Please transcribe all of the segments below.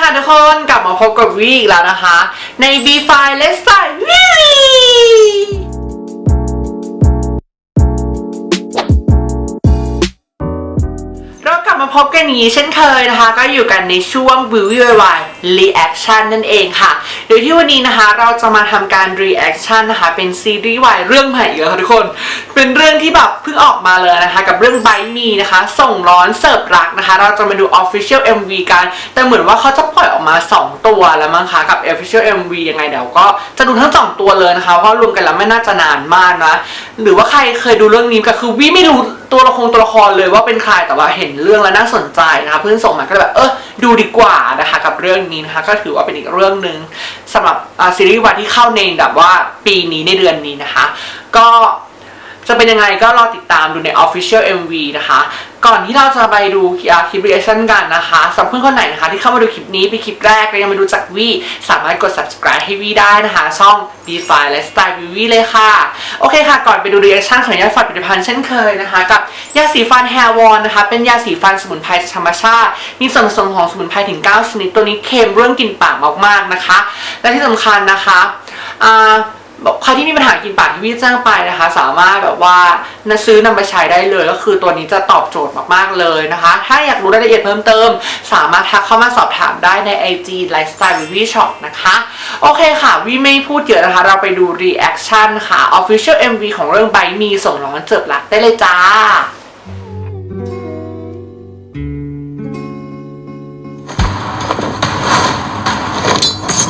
ค่ะทุกคนกลับมาพบกับวีอีกแล้วนะคะ ใน B f i Let's Start วีเรากลับมาพบกันงนี้เช่นเคยนะคะ ก็อยู่กันในช่วงวิววิววาย reaction นั่นเองค่ะ โดยที่วันนี้นะคะเราจะมาทำการ reaction นะคะเป็นซีรีส์วายเรื่องใหม่อีกแล้วค่ะทุกคน เป็นเรื่องที่แบบเพิ่งออกมาเลยนะคะกับเรื่องไบมีนะคะ ส่งร้อนเสิร์ฟรักนะคะ เราจะมาดู official MV กัน แต่เหมือนว่าเขาจะปล่อยออกมา 2 ตัวแล้วมั้งคะกับ official MV ยังไงเดี๋ยวก็จะดูทั้ง 2 ตัวเลยนะคะเพราะรวมกันแล้วไม่น่าจะนานมากนะ หรือว่าใครเคยดูเรื่องนี้ก็คือวิไม่รู้ ตัวละครตัวละครเลยว่าเป็นใครแต่ว่าเห็นเรื่องแล้วน่าสนใจนะคะเพื่อนส่งมาก็เลยแบบเออดูดีกว่านะคะกับเรื่องนี้นะคะก็ถือว่าเป็นอีกเรื่องหนึ่งสำหรับซีรีส์วันที่เข้าในแบบว่าปีนี้ในเดือนนี้นะคะ ก็จะเป็นยังไงก็รอติดตามดูใน Official MV นะคะ ก่อนที่เราจะไปดูคลิป reaction กันนะคะสำหรับเพื่อนคนไหนนะคะที่เข้ามาดูคลิปนี้เป็นคลิปแรกและยังไม่รู้จักวีสามารถกด subscribe ให้วีได้นะคะ ช่อง b f i และ Style v วีเลยค่ะ โอเคค่ะ ก่อนไปดู reaction ของยาฝาดผลิตภัณฑ์เช่นเคยนะคะ กับยาสีฟัน Hair w a n นะคะ เป็นยาสีฟันสมุนไพรธรรมชาติ มีส่วนผสมของสมุนไพรถึง 9 ชนิดตัวนี้เค็มเรื่องกลิ่นปากมากๆนะคะ และที่สำคัญนะคะอ่า บอกใครที่มีปัญหากินปากที่พี่แจ้งไปนะคะ สามารถแบบว่านะซื้อนำไปใช้ได้เลยก็คือตัวนี้จะตอบโจทย์มากๆเลยนะคะ ถ้าอยากรู้รายละเอียดเพิ่มเติม สามารถทักเข้ามาสอบถามได้ใน IG Lifestyle Beauty Shop นะคะ โอเคค่ะวิไม่พูดเยอะนะคะ เราไปดู reaction ค่ะ official MV ของเรื่องใบมีส่งร้อนเจิบรักได้เลยจ้า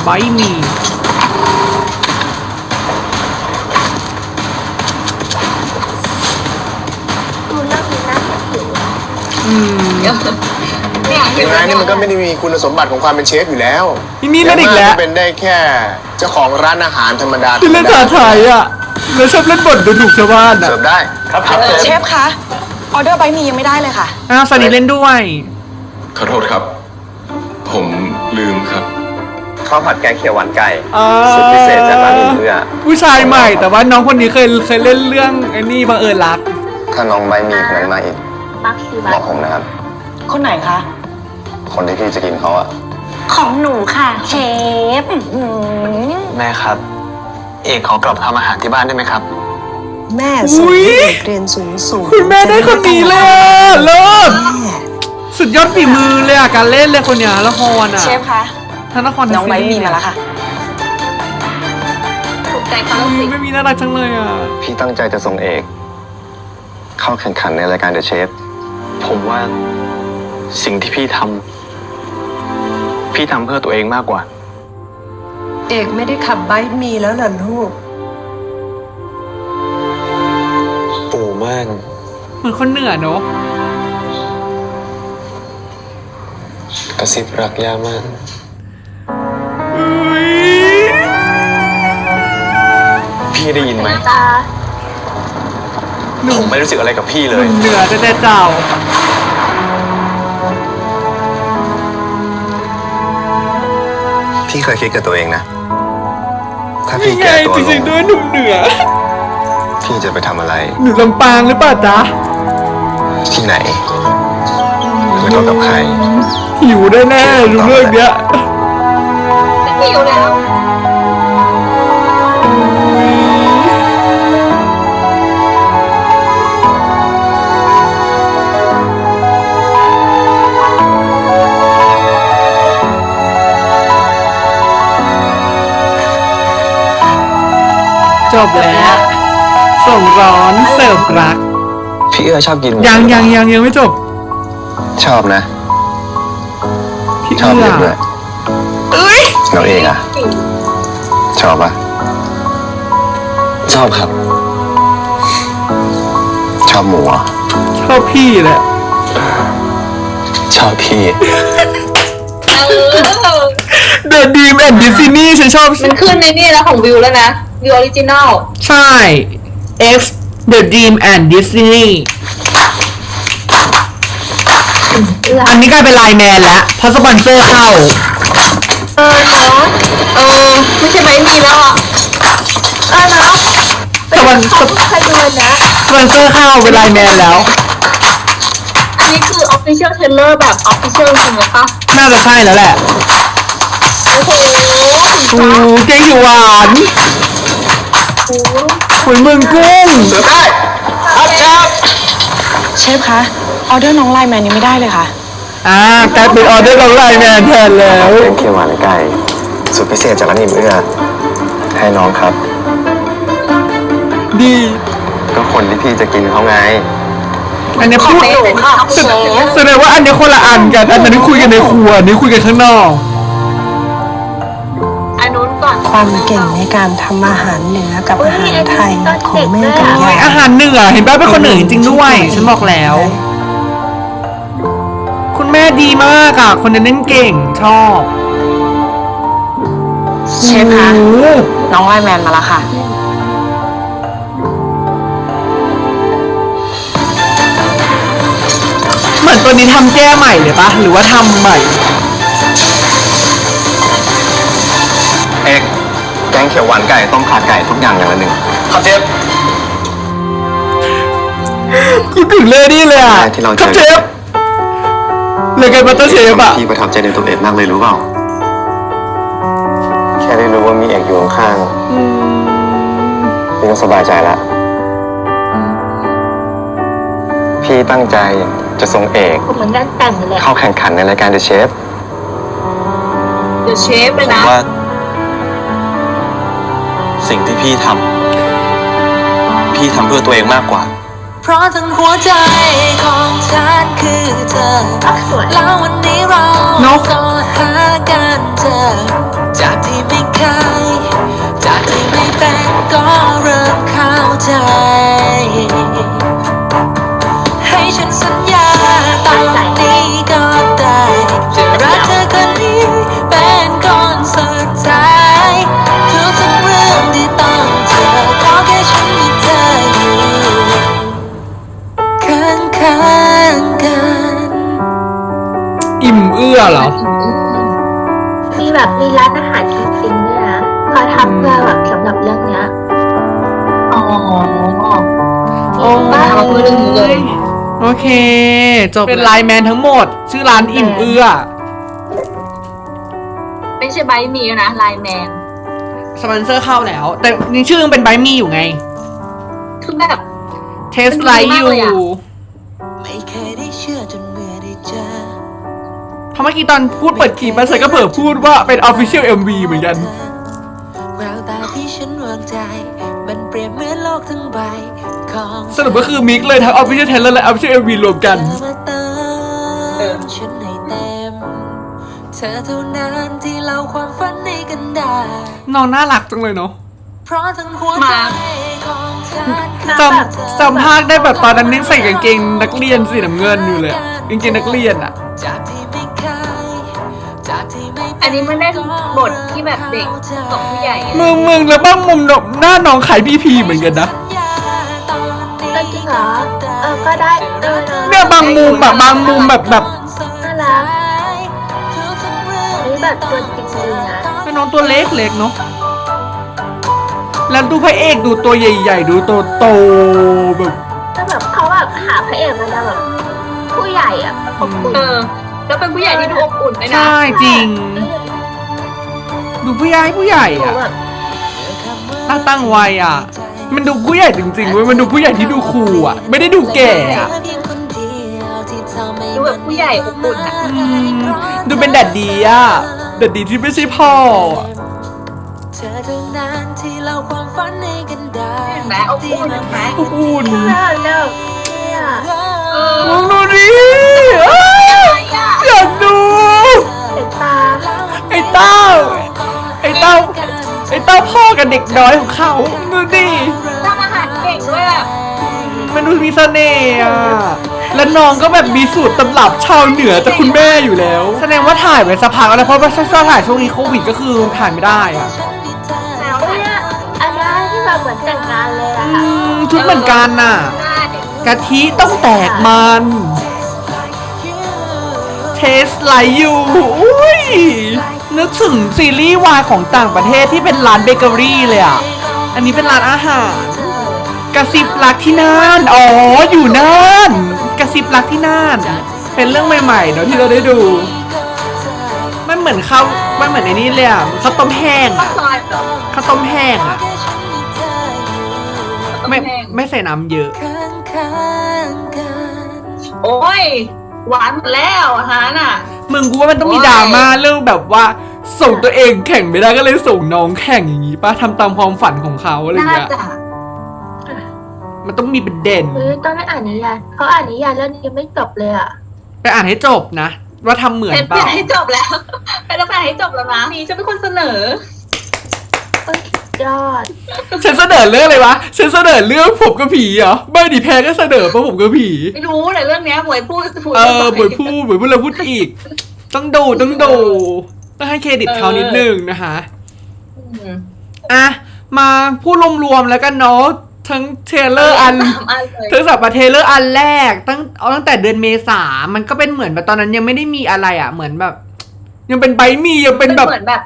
ใบมี เนี่ยเห็นยังไงนี่มันก็ไม่ได้มีคุณสมบัติของความเป็นเชฟอยู่แล้วนี่นี่เล่นอีกแล้ว ย่างมาเป็นได้แค่เจ้าของร้านอาหารธรรมดาที่เล่นภาษาไทยอะแล้วชอบเล่นบทดูถูกชาวบ้านอะเสิร์ฟได้ครับครับเชฟคะ ออเดอร์ใบมียังไม่ได้เลยค่ะ อ้าวซันนี่เล่นด้วย ขอโทษครับ ผมลืมครับ ข้าวผัดแกงเขียวหวานไก่อ่าสุดพิเศษจากร้านอื่นเพื่อผู้ชายใหม่แต่ว่าน้องคนนี้เคยเคยเล่นเรื่องไอ้นี่บังเอิญรัก ถ้าน้องใบมีคนนั้นมาอีก บักซีบับอกกผมนะครับ คนไหนคะ คนที่พี่จะกินเขาอะของหนูค่ะเชฟอื้อหือแม่ครับ เอกขอกลับทำอาหารที่บ้านได้ไหมครับ แม่ส่งอุ๊ยให้เด็กเรียนสูงสูงคุณแม่ได้คนนี้เลยอะเลิศสุดยอดฝีมือเลยอะการเล่นเลยคนเนี้ยละครอะเชฟคะ ทั้งละครทั้น้องใบซีรีมีส์มาแล้วค่ะ ถูกใจความอุ๊รู้ยสึกไม่มีน่ารักจังเลยอะ พี่ตั้งใจจะส่งเอก เข้าแข่งขันในรายการเดอะเชฟ ผมว่าสิ่งที่พี่ทำพี่ทำเพื่อตัวเองมากกว่า เอกไม่ได้ขับไบค์มีแล้วเหรอลูก ปู่ม่านเหมือนคนเหนือเนอะกระซิบรักย่ามากอุ๊ยพี่ได้ยินไหมจ้า ผมไม่รู้สึกอะไรกับพี่เลหนุ่ย มเหนือแต่แต่เจ้า พี่เคยคิดกับตัวเองนะ ถ้าพี่นี่ไงแก่ตัวจลริงงๆด้วยหนุ่มเหนือ พี่จะไปทำอะไร หนูลำปางหรือเปล่าจ๊ะ ที่ไหนไม่ต้องกับใคร หิวแน่ๆรู้เรื่องเนี้ย ไม่หิวแล้ว บแล้ว ส่งร้อนเสิร์ฟรัก พี่เอื้อชอบกินหมูยังยังยังยังไม่จบชอบนะ พี่ชอบเอื้เด็อกด้วยเอ้ยน้องเอกอะชอบปะชอบครับ ชอบหมูเหรอชอบพี่แหละชอบพี่ The Dream and Disney ฉันชอบ มันขึ้นในนี่แล้วของวิวแล้วนะ วิวออริจินอลใช่ X The Dream and Disney อันนี้กลายเป็นไลน์แมนแล้วเพราะสปอนเซอร์เข้า เออเนาะเออไม่ใช่ไหมมีแล้วอะ เออเนาะสปอนของใครดูเลยนะสปอนเซอร์เข้าเป็นไลน์แมนแล้ว อันนี้คือ official trailer แบบ official จริงๆปะน่าจะใช่แล้วแหละ โอ้เก่งอยู่หวาน ขุนเมืองกุ้งเสือใต้ครับครับเชฟคะออเดอร์น้องไลน์แมนยังไม่ได้เลยค่ะ อ่ากลายเป็นออเดอร์ของไลน์แมนแทนแล้ว เป็นเขียวหวานไก่สุดพิเศษจากร้านอิ่มเอื้อให้น้องครับ ดี ก็คนที่พี่จะกินเขาไง อันนี้พูดแสดงแสดงว่าอันนี้คนละอันกัน อันนั้นคุยกันในครัวอันนี้คุยกันข้างนอกอันนู้นก่อน ความเก่งในการทำอาหารเหนือกับอาหารไทยของแม่กับโอ้ยยายอาหารเหนือเห็นป่ะเป็นคนเหนือจริงๆด้วย ฉันบอกแล้ว คุณแม่ดีมากอะ คนนั้นเล่นเก่งชอบเชฟคะโอ้โหน้องไลน์แมนมาแล้วค่ะ เหมือนตัวนี้ทำแก้ใหม่เลยปะหรือว่าทำใหม่เอก แกงเขียวหวานไก่ต้มขาไก่ทุกอย่างอย่างละหนึ่งครับเชฟกูถึงเลยนี่เลยอะที่เราเจอครับเชฟเลยกันมาต้นเชฟอะพี่ประทับใจในตัวเอกมากเลยรู้เปล่า แค่ได้รู้ว่ามีเอกอยู่ข้างๆพี่ก็สบายใจละพี่ตั้งใจจะส่งเอกเหมือนงานแต่งเลยเข้าแข่งขันในรายการ The Chef เดอะเชฟเลยผมนะว่า สิ่งที่พี่ทำพี่ทำเพื่อตัวเองมากกว่า เพราะทั้งหัวใจของฉันคือเธอสวยแล้ววันนี้เรานก ก็หากันเจอ จากที่ไม่เคยจากที่ไม่เป็นก็เริ่มเข้าใจ จบเป็นไลน์แมนทั้งหมด ชื่อร้านอิ่มเอื้อ ไม่ใช่ไบท์มีนะไลน์แมนสปอนเซอร์เข้าแล้ว แต่ยังชื่อยังเป็นไบมี่อยู่ไง คือแบบ เทสไลท์อยู่มันดีมากเลยอะไม่เคยได้เชื่อจนเมื่อได้เจอเพราะเมื่อกี้ตอนพูดเปิดคลิปมาใส่ก็เผลอพูดว่าเป็น Official MV เหมือนกันแววตาที่ฉันวางใจ มันเปรียบเหมือนโลกทั้งใบ ของสรุปก็คือมิกเลยทั้ง Official Trailer และ Official MV รวมกันเธอมาเติม เธอเท่านั้นที่เล่าความฝันให้กันได้ น้องน่ารักจังเลยเนาะ เพราะทั้งหัวใจของฉันคือจำจำภาคได้แบบตอนนั้นยังใส่กางเกงนักเรียนสีน้ำเงินอยู่เลยอะกางเกงนักเรียนอะจากที่ไม่เคยจากที่ไม่เป็อันนี้มันได้บทที่แบบเด็กกับผู้ใหญ่อะมึงมึงแล้วบ้างมุมหน้าน้องขายพีพีเหมือนกันนะ เออจริงเหรอเออก็ได้เออเออเนี่ยบางมุมแบบบางมุมแบบแบบ แบบตัวจริงเลยนะเป็นน้องตัวเล็กเล็กๆเนาะแล้วดูพระเอกดูตัวใหญ่ ๆ ดูโตโตๆแบบก็แบบเขาแบบหาพระเอกมาแล้วแบบผู้ใหญ่อะอบอุ่นเออแล้วเป็นผู้ใหญ่ที่ดูอบอุ่นด้วยนะใช่จริง ดูผู้ใหญ่ผู้ใหญ่ดูอะแบบตั้งตั้งวัยอะมันดูผู้ใหญ่จริงๆเว้ยมันดูผู้ใหญ่ที่ดูคูลอะไม่ได้ดูแก่อะดูแบบผู้ใหญ่อบอุ่นอะอืม ดูเป็นแดดดีอะแดดดีที่ไม่ใช่พ่ออะเธอเท่านั้นที่เล่าความฝันให้กันได้เห็นไหมอบอุ่นเห็นไหมอบอุ่นเลิกเลิกเนี่ยเออมองดูดิเอ้ยอยากดูเห็นตาไอ้เต้าไอ้เต้าไอ้เต้าพ่อกับเด็กน้อยของเขาดูดิทำอาหารเก่งด้วยแบบมันดูมีเสน่ห์อะ และน้องก็แบบมีสูตรตำรับชาวเหนือจากคุณแม่อยู่แล้ว แสดงว่าถ่ายไปสักพักแล้วเพราะว่าช่วงถ่ายช่วงนี้โควิดก็คือถ่ายไม่ได้อะแล้วเนี่ยอันนี้ที่แบบเหมือนแต่งงานเลยอะอืมชุดเหมือนกันน่ะใช่กะทิต้องแตกมัน เทสไลยูอุ้ย นึกถึงซีรีส์วายของต่างประเทศที่เป็นร้านเบเกอรี่เลยอะ อันนี้เป็นร้านอาหารก ระซิบรักที่น่านอ๋ออยู่น่านกระซิบรักที่น่าน เป็นเรื่องใหม่ๆเนาะที่เราได้ดู มันเหมือนมือนข้าวมันเหมือนไอ้นี่เลยอะข้าวต้มแห้งข้าอะวซอยเหรอข้าวต้มแห้งอะไม่แห้งไม่ใส่น้ำเยอะข้างๆกันโอ้ย หวานหมดแล้วอาหารอะ มึงกูว่ามันต้องมีโอ้ย ดราม่าเรื่องแบบว่า ส่งตัวเองแข่งไม่ได้ก็เลยส่งน้องแข่งอย่างงี้ป่ะทำตามความฝันของเขาอะไรอย่างน่าเงี้ยจะ มันต้องมีประเด็นเฮ้ยต้องไม่อ่านนิยายเขาอ่านนิยายเรื่องนี้ยังไม่จบเลยอะไปอ่านให้จบนะ ว่าทำเหมือนเป็นเปล่า ให้จบแล้ว เป็นต้องอ่านให้จบแล้วนะนี่ฉันเป็นคนเสนอ เอ้ยยอด ฉันเสนอเรื่องอะไรวะ ฉันเสนอเรื่องผมกับผีเหรอ ไม่ดิแพ้ก็เสนอปะผมกับผี ไม่รู้เลยเรื่องเนี้ยหมวยพูดพูดเออเหมือนพูดเหมือนพูดแล้วพูดอีก ต้องดูต้องดูต้องให้เครดิตเขานิดนึงนะคะ อืม อะ มาพูดรวมๆแล้วกันเนาะ ทั้งเทรลเลอร์อัน สามอันเลยทั้งสับประเทเลอร์อันแรก ตั้งเอาตั้งแต่เดือนเมษามันก็เป็นเหมือนแบบตอนนั้นยังไม่ได้มีอะไรอะ เหมือนแบบ ยังเป็นใบมียังเป็นแบบ เหมือนแบบ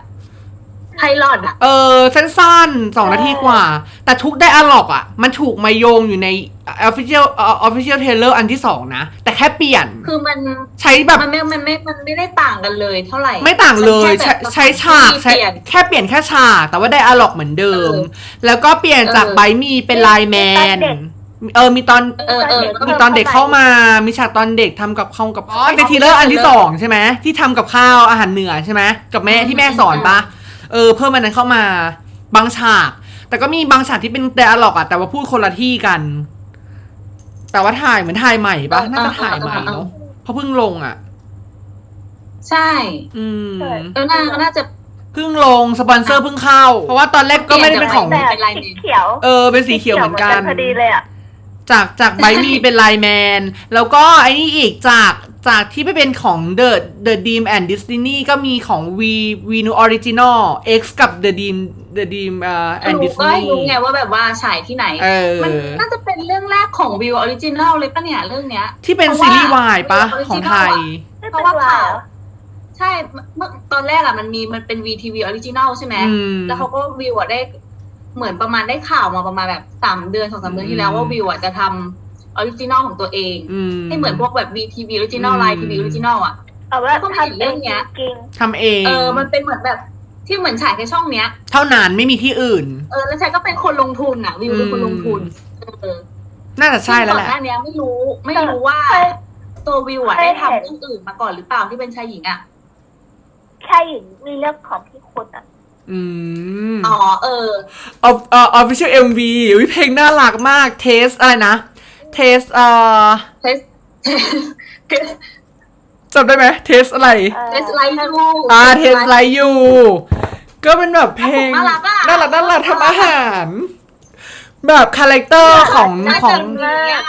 ไพลอตอะเออสั้นๆสองนาทีกว่า แต่ทุกไดอะล็อกอะมันถูกมาโยงอยู่ใน official เอ่อ official trailer อันที่สองนะ แต่แค่เปลี่ยน คือมันใช้แบบมันไม่มันไม่มันไม่ได้ต่างกันเลยเท่าไหร่ ไม่ต่างเลยมันใช้แค่แบบใช้ฉากที่ใช้เปลี่ยนแค่เปลี่ยนแค่ฉาก แต่ว่าไดอะล็อกเหมือนเดิมเออแล้วก็เปลี่ยนจากเออไบมีเป็นไลน์แมนเออ มีตอนเออเออมีตอนเด็กเข้ามา มีฉากตอนเด็กทำกับข้าวกับอ๋อในทีเลอร์อันที่สองใช่ไหมที่ทำกับข้าวอาหารเหนือใช่ไหมกับแม่ที่แม่สอนปะ เออเพิ่มมันนั้นเข้ามาบางฉาก แต่ก็มีบางฉากที่เป็นไดอะล็อกอะแต่ว่าพูดคนละที่กัน แต่ว่าถ่ายเหมือนถ่ายใหม่ปะน่าจะถ่ายใหม่เนาะเพราะเพิ่งลงอะใช่ อืมเออน่าน่าจะเพิ่งลงสปอนเซอร์เพิ่งเข้า เพราะว่าตอนแรกก็ไม่ได้เป็นของแต่ลายเมนเขียว เออ เป็นสีเขียวเหมือนกันพอดีเลยอะจากจากไบมีเป็นไลน์แมน แล้วก็ไอ้นี่อีกจาก จากที่ไม่เป็นของ The The Dream and Disney ก็มีของ V V New Original X กับ The Dream The Dream อ่า and รู้ก็ให้ Disney รู้ไงว่าแบบว่าฉายที่ไหน เออ มันน่าจะเป็นเรื่องแรกของวิวออริจินัลเลยปะเนี่ยเรื่องเนี้ย ที่เป็นซีรีส์วายปะ ของไทย เพราะว่าข่าวใช่เมื่อตอนแรกอะมันมีมันเป็น VTV ออริจินัลใช่ไหมอืม แล้วเขาก็วิวอะได้เหมือนประมาณได้ข่าวมาประมาณแบบสามเดือนสองสามเดือนที่แล้วอืมว่าวิวอะจะทำ ออริจินัลของตัวเองอืมให้เหมือนพวกแบบ VTV ออริจินัลอืมไลน์ทีวีออริจินัลอะเอาว่าก็ไม่เห็นเรื่องเนี้ยจริงทำเองเออมันเป็นเหมือนแบบที่เหมือนฉายแค่ช่องเนี้ย เท่านั้นไม่มีที่อื่น เออแล้วชายก็เป็นคนลงทุนอะวิวเป็นคนลงทุนเออน่าจะใช่แล้วแหก่อละนหน้านี้ไม่รู้ไม่รู้ว่าใช่ตัววิวอะได้ทำเรื่องอื่นมาก่อนหรือเปล่าที่เป็นชายหญิงอะแค่หญิงมีเรื่องของพี่คุณอะอืมอ๋อเออออฟเอ่อ official MV อุ๊ยเพลงน่ารักมากเทสอะไรนะ เทสเอ่อเทสเทสจำได้ไหมเทสอะไร เทสไลท์ยูอ่าเทสไลอยู่ก็เป็นแบบเพลงน่ารักอะน่ารักน่ารักทำอาหาร แบบคาแรคเตอร์ของน่าขอจะงมีอะ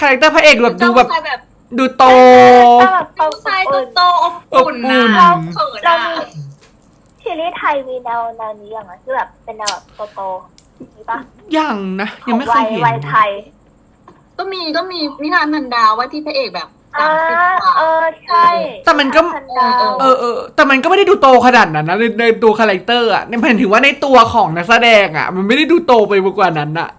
คาแรคเตอร์พระเอกแบบดูแบบเจ้าชายแบบดูโตเจ้าชายตัวโตอบอุ่นนะอบอุ่นเขินเราอะมีซีรีส์ไทยมีแนวแนวนี้อย่างไรที่แบบเป็นแนวแบบโตๆมีปะยังนะยังไม่เคยเห็นวัยไทย ก็มีก็มีนิทานนันดาว่าที่พระเอกแบบสาอ่ามสิบกว่า เออใช่แต่มันก็ พัดาวเออเออแต่มันก็ไม่ได้ดูโตขนาดนั้นนะในในตัวคาแรคเตอร์อะเนี่ยหมายถึงว่าในตัวของนักแสดงอะ มันไม่ได้ดูโตไปกว่านั้นอะ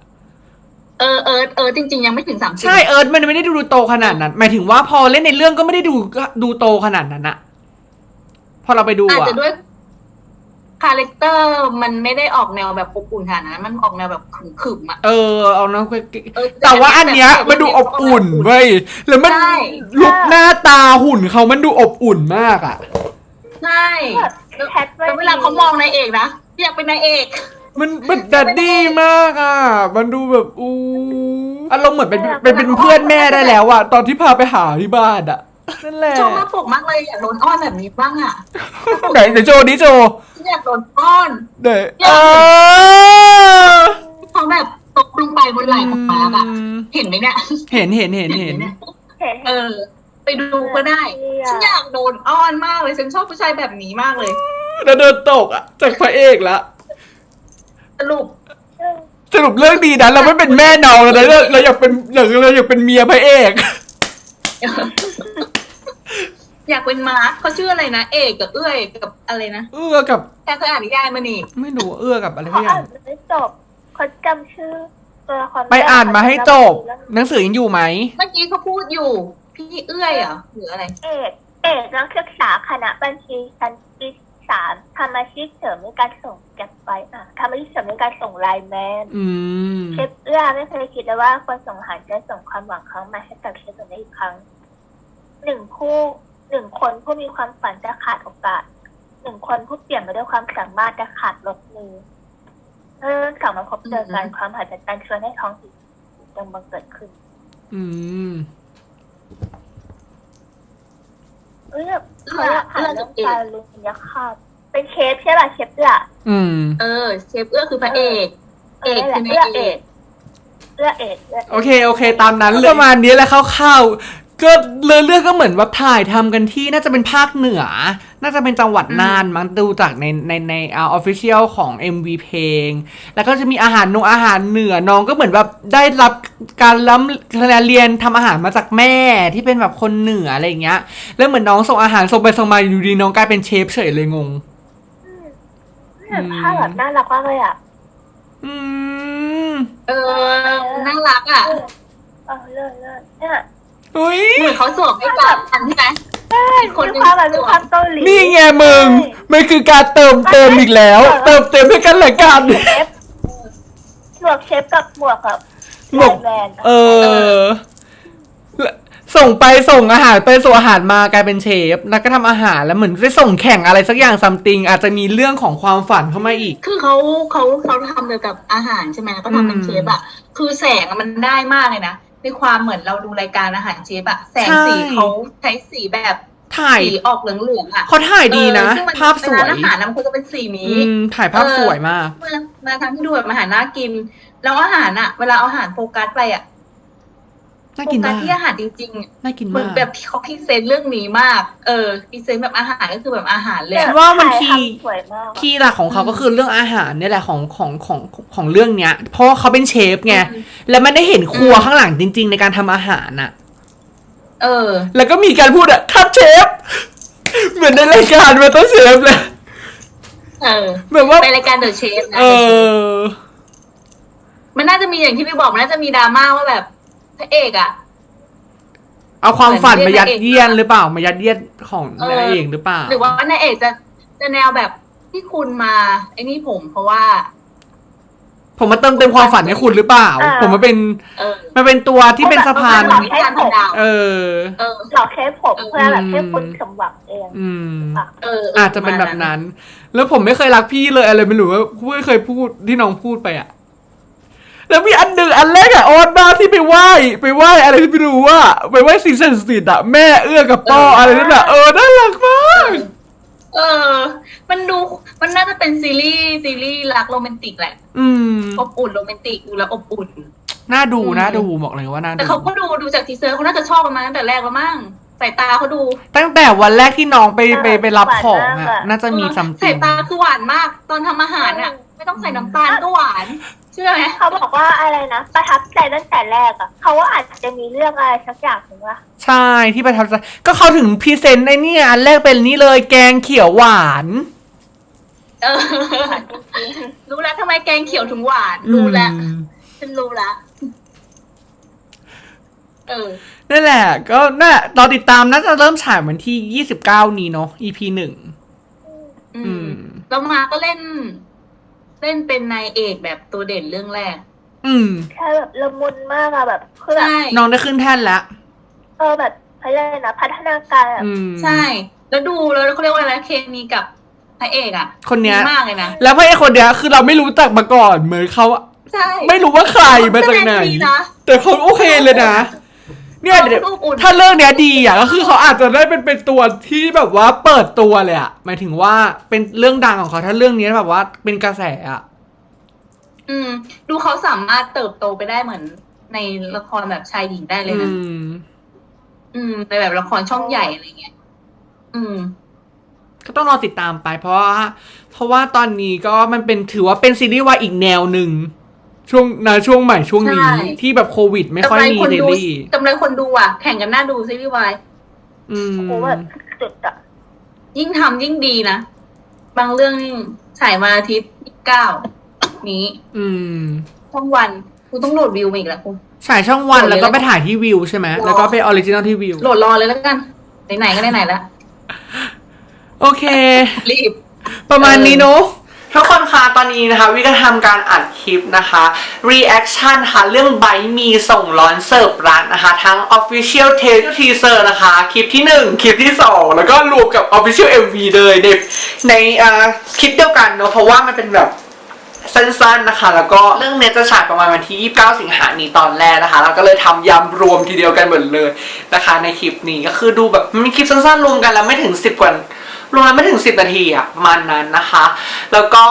เออเออเออจริง ๆ ยังไม่ถึงสามสิบใช่เอิร์ธมันไม่ได้ดูโตขนาดนั้น หมายถึงว่าพอเล่นในเรื่องก็ไม่ได้ดูดูโตขนาดนั้นอะพอเราไปดูอาจอะจะด้วย คาแรคเตอร์มันไม่ได้ออกแนวแบบอบอุ่นขนาดนั้นมันออกแนวแบบขึมๆอะเออเอานะเออแต่ว่าอันเนี้ยมันดูอบอุ่นเว้ยแล้วมันใช่ ลุกหน้าตาหุ่นเขามันดูอบอุ่นมากอะใช่แบบแคทแล้วเวลาเขามองนายเอกนะอยากเป็นนายเอก มันมันดัดดี้มากอะมันดูแบบอู้อารมณ์เหมือนเป็นเป็นเป็นเพื่อนแม่ได้แล้วอะตอนที่พาไปหาที่บ้านอะ นั่นแหละชอบมาปลุกมากเลยอยากโดนอ้อนแบบนี้บ้างอะไหนเดี๋ยวโจนี้โจอยากโดนอ้อนเดี๋ยวอยากเออเขาแบบตกลงไปบนไหล่ของมาร์กอะเห็นไหมเนี่ยเห็นเห็นเห็นเห็นเห็นเออ ไปดูก็ได้ฉันอยากโดนอ้อนมากเลยฉันชอบผู้ชายแบบนี้มากเลยแล้วโดนตกอะจากพระเอกละสรุปสรุปเรื่องดีนะเราไม่เป็นแม่น้องแล้วนะเราเราอยากเป็นเราเราอยากเป็นเมียพระเอก อยากเป็นมาร์คเขาชื่ออะไรนะ เอกกับเอื้อยกับอะไรนะเอื้อกับแค่เคยอ่านนิยายมานี่ไม่รู้เอื้อกับอะไรเขาที่อย่าอ่างนไม่จบเขาจำชื่อตัวละครไปอ่านมาให้จบแล้วหนังสือยังอยู่ไหมเมื่อกี้เขาพูดอยู่ พี่เอื้อยเหรอหรืออะไร เอกเอเอกนักศึกษาคณะบัญชีชั้นปีสามทำอาชีพเสริมในการส่งแก็บไปอะทำอาชีพเสริมในการส่งไลน์แมนอืมเชฟเอื้อไม่เคยคิดเลยว่าคนส่งอาหารจะส่งความหวังครั้งใหม่ให้กับเชฟคนนี้อีกครั้งหนึ่งผู้ หนึ่งคนผู้มีความฝันจะขาดโอกาสหนึ่งคนผู้เปลี่ยนไปด้วยความสามารถจะขาดลดมือเมื่อกลับมาพบเจอกันความหัศจรรย์ชวนให้ท้องถิ่นยังบังเกิดขึ้น อืมเอ้ยเขาอยากหาเรื่องการลุงยาคาบเป็นเชฟใช่ป่ะเชฟเอื้ออืม เออ เชฟเอื้อคือพระเอก เออนั่นแหละเอกเอื้อเอกเอื้อเอกเอื้อโอเค โอเค ตามนั้นเลยประมาณนี้แหละคร่าวๆ ก็เรื่องเรื่องก็เหมือนว่าถ่ายทำกันที่น่าจะเป็นภาคเหนือ น่าจะเป็นจังหวัดน่านมั้งดูจากในในในอ่าออฟฟิเชียลของ MV เพลง แล้วก็จะมีอาหารนงอาหารเหนือน้องก็เหมือนแบบได้รับการล้ำคะแนนเรียนทำอาหารมาจากแม่ที่เป็นแบบคนเหนืออะไรอย่างเงี้ย แล้วเหมือนน้องส่งอาหารส่งไปส่งมาอยู่ดีน้องกลายเป็นเชฟเฉยเลยงงเนี่ยภาพแบบน่ารักมากเลยอะอืมเออน่ารักอะเออเออเลิศเลิศเนี่ย อุ้ยเหมือนเขาสวมให้กับอันใช่ไหมใช่คนมีความแบบมีความเกาหลีนี่ไงมึงมันคือการเติมเต็มอีกแล้ว เติมเต็มให้กันและกันเชฟหมวกเชฟกับหมวกกับหมวก ไลน์แมนเออแล้วส่งไปส่งอาหารไปส่งอาหารมากลายเป็นเชฟแล้วก็ทำอาหารแล้วเหมือนได้ส่งแข่งอะไรสักอย่างซัมติงอาจจะมีเรื่องของความฝันเข้ามาอีก คือเขาเขาเขาทำเกี่ยวกับอาหารใช่ไหมแล้วก็ทำเป็นอืม เชฟอะคือแสงอะมันได้มากเลยนะ ในความเหมือนเราดูรายการอาหารเชฟอะแสงใช่สีเขาใช้สีแบบถ่ายสีออกเหลืองๆอะเขาถ่ายดีนะเออซึ่งมันภาพสวยในร้านอาหารนะมันควรจะเป็นสีนี้อืมถ่ายภาพสวยมากเมื่อมาทำให้ดูแบบอาหารน่ากิน แล้วอาหารอะ เวลาเอาอาหารโฟกัสไปอะ น่าโฟกินกัสมากที่อาหารจริงๆอะน่ากินเหมือมานกแบบที่เขาพรีเซนต์เรื่องนี้มาก เออพรีเซนต์แบบอาหารก็คือแบบอาหารเลยคิอะดว่ามันถ่ยคีย์ทำสวยมากอะคีย์หลักของเขาก็คือเรื่องอาหารเนี่ยแหละของของของของเรื่องเนี้ย เพราะว่าเขาเป็นเชฟไง แล้วมันได้เห็นครัวข้างหลังจริง ๆ ในการทำอาหารน่ะ เออ แล้วก็มีการพูดอะครับเชฟ เหมือนในรายการมาต้องเชฟเลยเออแบบว่า ในรายการเดอะเชฟนะ เออ มันน่าจะมีอย่างที่พี่บอกมันน่าจะมีดราม่าว่าแบบ พระเอกอะเอาความฝันมายัดเหมือนเรียกเยียนหรือเปล่ามายัดเยียดของเออนายเอกหรือเปล่าหรือว่านายเอกจะจะแนวแบบที่คุณมาไอ้นี่ผมเพราะว่า ผมมาเติมเต็มความฝันให้คุณหรือเปล่าอ่าผมมาเป็นเออมาเป็นตัวที่เป็นสะพานหลอกให้ทันดาวเออเออหลอกเชฟผมเพื่อแบบให้คุณสมหวังเองอืมเออ อาจจะเป็นแบบนั้น แล้วผมไม่เคยรักพี่เลยอะไรไม่รู้ว่าไม่เคยพูดที่น้องพูดไปอะ แล้วมีอันหนึ่งอันแรกอะออนมาที่ไปไหว้ไปไหว้อะไรที่ไม่รู้ว่าไปไหว้สิ่งศักดิ์สิทธิ์อะแม่เอื้อกับป้ออะไรนั่นอะเออน่ารักมากเออ มันดูมันน่าจะเป็นซีรีส์ซีรีส์รักโรแมนติกแหละ อืม อบอุ่นโรแมนติกดูแล้วอบอุ่น น่าดูอืมน่าดูบอกเลยว่าน่าแต่ดูเขาก็ดูดูจากทีเซอร์เขาน่าจะชอบกันมาตั้งแต่แรกแล้วมั้งสายตาเขาดู ตั้งแต่วันแรกที่น้องไปไปไปรับของหวานอะมากอะน่าจะมีซัมติสายงตาคือหวานมาก ตอนทำอาหารอะไม่ต้องใส่น้ำตาลก็หวานเชื่อไหมเขาบอกว่าอะไรนะประทับใจตั้งแต่แรกอะเขาว่าอาจจะมีเรื่องอะไรสักอย่างหนึ่งว่าใช่ที่ประทับใจก็เขาถึงพรีเซนต์ไอ้เนี่ยอันแรกเป็นนี่เลยแกงเขียวหวาน เออรู้แล้วทำไมแกงเขียวถึงหวาน รู้แล้วอืม ฉันรู้แล้วเออ นั่นแหละ ก็น่าเราติดตามน่าจะเริ่มฉายวันที่ 29 นี้เนาะ EP หนึ่งอือืม ม แล้วมาก็เล่น เล่นเป็นนายเอกแบบตัวเด่นเรื่องแรก อืม ใช่แบบละมุนมากอะแบบคือแบบใช่ น้องได้ขึ้นแท่นแล้วเออแบบเขาเรียกอะไรนะพัฒนาการแบบอืม ใช่ แล้วดูแล้วเขาเรียกว่าอะไรเคมีกับพระเอกอะคนเนี้ย ดีมากเลยนะแล้วพระเอกคนเนี้ยคือเราไม่รู้จักมาก่อนเหมือนเขาใช่ไม่รู้ว่าใครมาจากไหนแสดงดีนะแต่เขาโอเคเลยนะ เนี่ยเดี๋ยวเขาดูอุ่น ถ้าเรื่องเนี้ยดีอะก็คือเขาอาจจะได้เป็นเป็นตัวที่แบบว่าเปิดตัวเลยอะหมายถึงว่าเป็นเรื่องดังของเขาถ้าเรื่องนี้แบบว่าเป็นกระแสอะ อืม ดูเขาสามารถเติบโตไปได้เหมือนในละครแบบชายหญิงได้เลยอืนะ ม อืมในแบบละครช่องใหญ่อะไรเงี้ย อืม ก็ต้องรอติดตามไปเพราะว่าเพราะว่าตอนนี้ก็มันเป็นถือว่าเป็นซีรีส์วายอีกแนวหนึ่ง ช่วงนะช่วงใหม่ช่วงนี้ ใช่ ที่แบบโควิด ไม่ค่อยมีคนซีดูรีส์กำไรคนดูอะ แข่งกันหน้าดูซีรีส์วายอืม โอ้แบบจุดอะยิ่งทำยิ่งดีนะ บางเรื่องนี่ฉายวันอาทิตย์ที่เก้านี้อืมช่องวันกูต้องโหลดวิวมาอีกแล้วกู ฉายช่องวันโหลดเลยแล้วก็ไปถ่ายที่วิวใช่ไหมแล้วก็ไปออริจินอลที่วิวโหลดรอเลยแล้วกัน ไหนๆก็ไหนๆแล้ว โอเค รีบ ประมาณนี้เนอะ ทุกคนคะตอนนี้นะคะวิก็ทำการอัดคลิปนะคะ reaction ค่ะเรื่องไบมีส่งร้อนเสิร์ฟรักนนะคะ ทั้ง official t a i l teaser นะคะ คลิปที่ 1 คลิปที่ 2 แล้วก็รวมกับ official MV เลยในในคลิปเดียวกันเนอะเพราะว่ามันเป็นแบบสั้นๆนะคะ แล้วก็เรื่องเนี้ยจะฉายประมาณวันที่ 29 สิงหานี้ตอนแรกนะคะแล้วก็เลยทำยำรวมทีเดียวกันหมดเลยนะคะ ในคลิปนี้ก็คือดูแบบมันมีคลิปสั้นๆรวมกันแล้วไม่ถึง 10 กว่า รวมแล้วไม่ถึง 10 นาทีอะประมาณนั้นนะคะ แล้วก็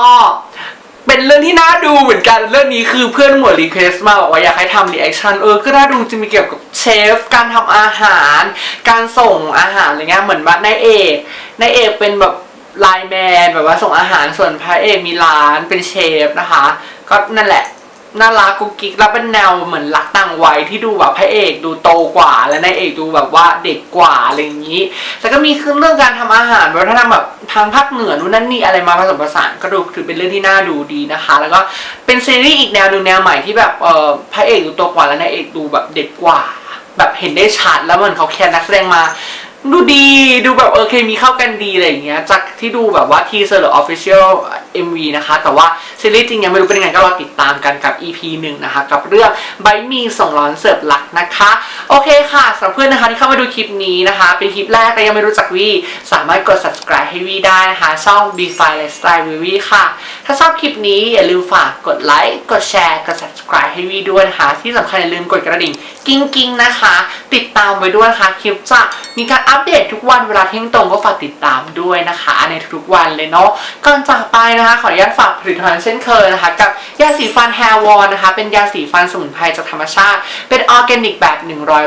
เป็นเรื่องที่น่าดูเหมือนกันเรื่องนี้คือเพื่อนหมวดรีเควสมาบอกว่าอยากให้ทำรีแอคชั่นเออก็น่าดูจะมีเกี่ยวกับเชฟการทำอาหาร การส่งอาหารอะไรเงี้ยเหมือนว่านายเอกนายเอกเป็นแบบไลน์แมนแบบว่าส่งอาหารส่วนพระเอกมีร้านเป็นเชฟนะคะ ก็นั่นแหละ น่ารักกุ๊กกิ๊กแล้วเป็นแนวเหมือนรักต่างวัยที่ดูแบบพระเอกดูโตกว่า และนายเอกดูแบบว่าเด็กกว่าอะไรอย่างนี้ แล้วก็มีคือเรื่องการทำอาหารวัฒนธรรมแบบทางภาคเหนือนู่นนั่นนี่อะไรมาผสมผสานก็ดูถือเป็นเรื่องที่น่าดูดีนะคะ แล้วก็เป็นซีรีส์อีกแนวหนึงแนวใหม่ที่แบบเออพระเอกดูโตกว่าและนายเอกดูแบบเด็กกว่า แบบเห็นได้ชัดแล้วเหมือนเขาแคร์นักแสดงมา ดูดีดูแบบเออเคมีเข้ากันดีอะไรอย่างเงี้ยจากที่ดูแบบว่าทีเซอร์หรือออฟฟิเชียล MV นะคะ แต่ว่าซีรีส์จริงยังไม่รู้เป็นยังไงก็รอติดตามกันกับ EP หนึ่งนะคะ กับเรื่องใบมีส่งร้อนเสิร์ฟหลักนะคะ โอเคค่ะสำหรับเพื่อนนะคะที่เข้ามาดูคลิปนี้นะคะ เป็นคลิปแรกแต่ยังไม่รู้จักวีสามารถกด subscribe ให้วีได้นะคะ ช่อง b f i Lifestyle วีวีค่ะ ถ้าชอบคลิปนี้อย่าลืมฝากกดไลค์กดแชร์กด subscribe ให้วีด้วยนะคะที่สำคัญอย่าลืมกดกระดิ่งกิ้งกิ้งๆนะคะ ติดตามไว้ด้วยนะคะคลิปจะมีการอัปเดตทุกวันเวลาเที่ยงตรงก็ฝากติดตามด้วยนะคะ ในทุกๆวันเลยเนาะก่อนจากไปนะคะ ขออนุญาตฝากผลิตภัณฑ์เช่นเคยนะคะ กับยาสีฟัน Hair w a l นะคะ เป็นยาสีฟันสมุนไพรจากธรรมชาติ เป็นออร์แกนิกแบบ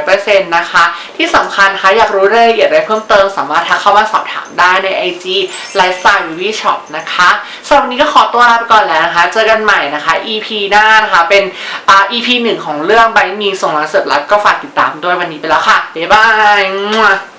100%นะคะ ที่สำคัญนะคะอยากรู้รายละเอียดอะไรเพิ่มเติม สามารถทักเข้ามาสอบถามได้ใน IG Lifestyle Beauty Shop นะคะสำหรับวันนี้ก็ขอตัวลาไปก่อนแล้วนะคะ เจอกันใหม่นะคะ EP หน้านะคะเป็นอ่า EP หนึ่งของเรื่องใบมีส่งร้านเสิร์ฟรัดก็ฝากติดตามด้วยวันนี้ไปแล้วค่ะบ๊ายบาย